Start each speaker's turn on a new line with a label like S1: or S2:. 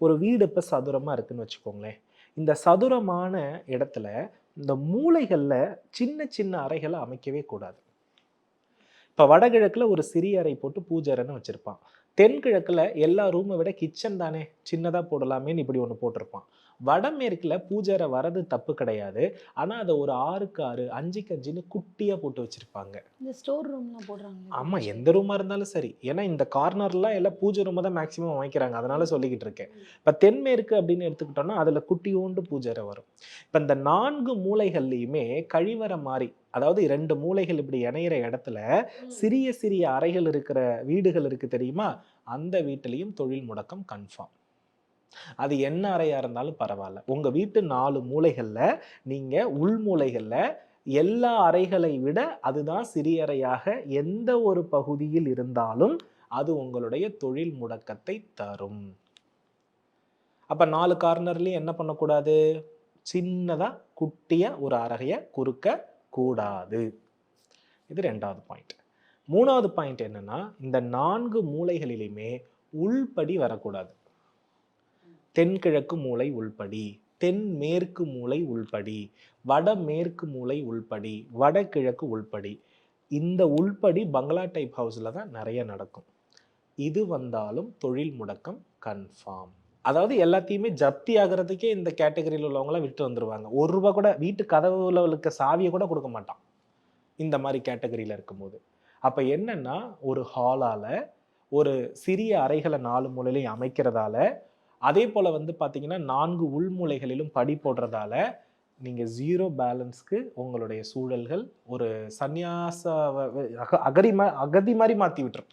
S1: ஒரு வீடு இப்போ சதுரமாக இருக்குதுன்னு வச்சுக்கோங்களேன். இந்த சதுரமான இடத்துல இந்த மூளைகளில் சின்ன சின்ன அறைகளை அமைக்கவே கூடாது. இப்போ வடகிழக்கில் ஒரு சிறிய அறை போட்டு பூஜை அறைன்னு வச்சுருப்பான். தென்கிழக்கில் எல்லா ரூமை விட கிச்சன் தானே சின்னதாக போடலாமேன்னு இப்படி ஒன்று போட்டிருப்பான். வடமேற்கில் பூஜை அறை வரது தப்பு கிடையாது. ஆனால் அதை ஒரு ஆறுக்கு ஆறு அஞ்சுக்கு அஞ்சுன்னு குட்டியாக போட்டு வச்சுருப்பாங்க.
S2: இந்த ஸ்டோர் ரூம்லாம் போடுறாங்க
S1: ஆமாம் எந்த ரூமாக இருந்தாலும் சரி. ஏன்னா இந்த கார்னர்லாம் எல்லாம் பூஜை ரூமை தான் மேக்ஸிமம் அமைக்கிறாங்க அதனால சொல்லிக்கிட்டு இருக்கேன். இப்போ தென்மேற்கு அப்படின்னு எடுத்துக்கிட்டோம்னா அதில் குட்டியோண்டு பூஜை அறை வரும். இப்போ இந்த நான்கு மூலைகள்லையுமே கழிவறை மாதிரி அதாவது ரெண்டு மூலைகள் இப்படி இணையிற இடத்துல சிறிய சிறிய அறைகள் இருக்கிற வீடுகள் இருக்கு தெரியுமா? அந்த வீட்டிலையும் தொழில் முடக்கம் கன்ஃபார்ம் அது என்ன அறையா இருந்தாலும் பரவாயில்ல. உங்க வீட்டு நாலு மூலைகளில் நீங்க உள்மூலைகளில் எல்லா அறைகளை விட அதுதான் சிறிய அறையாக எந்த ஒரு பகுதியில் இருந்தாலும் அது உங்களுடைய தொழில் முடக்கத்தை தரும். அப்ப நாலு கார்னர்லயும் என்ன பண்ணக்கூடாது? சின்னதா குட்டியாக ஒரு அறைய குறுக்க கூடாது இது ரெண்டாவது பாயிண்ட் மூணாவது பாயிண்ட் என்னன்னா இந்த நான்கு மூளைகளிலுமே உள்படி வரக்கூடாது. தென்கிழக்கு மூலை உள்படி தென்மேற்கு மூலை உள்படி வடமேற்கு மூலை உள்படி வடகிழக்கு உள்படி. இந்த உள்படி பங்களா டைப் ஹவுஸில் தான் நிறைய நடக்கும். இது வந்தாலும் தொழில் முடக்கம் கன்ஃபார்ம் அதாவது எல்லாத்தையுமே ஜப்தி ஆகிறதுக்கே இந்த கேட்டகரியில் உள்ளவங்களாம் விட்டு வந்துருவாங்க. ஒரு ரூபா கூட வீட்டு கதவுல இருக்க சாவியை கூட கொடுக்க மாட்டான். இந்த மாதிரி கேட்டகரியில் இருக்கும்போது. அப்போ என்னன்னா ஒரு ஹாலால் ஒரு சிறிய அறைகளை நாலு மூலையிலையும் அமைக்கிறதால அதே போல் வந்து பார்த்தீங்கன்னா நான்கு உள்மூலைகளிலும் படி போடுறதால நீங்கள் ஜீரோ பேலன்ஸ்க்கு உங்களுடைய சூழல்கள் ஒரு சந்நியாச அக- அகரி மா அகதி மாதிரி மாற்றி விட்டுரும்.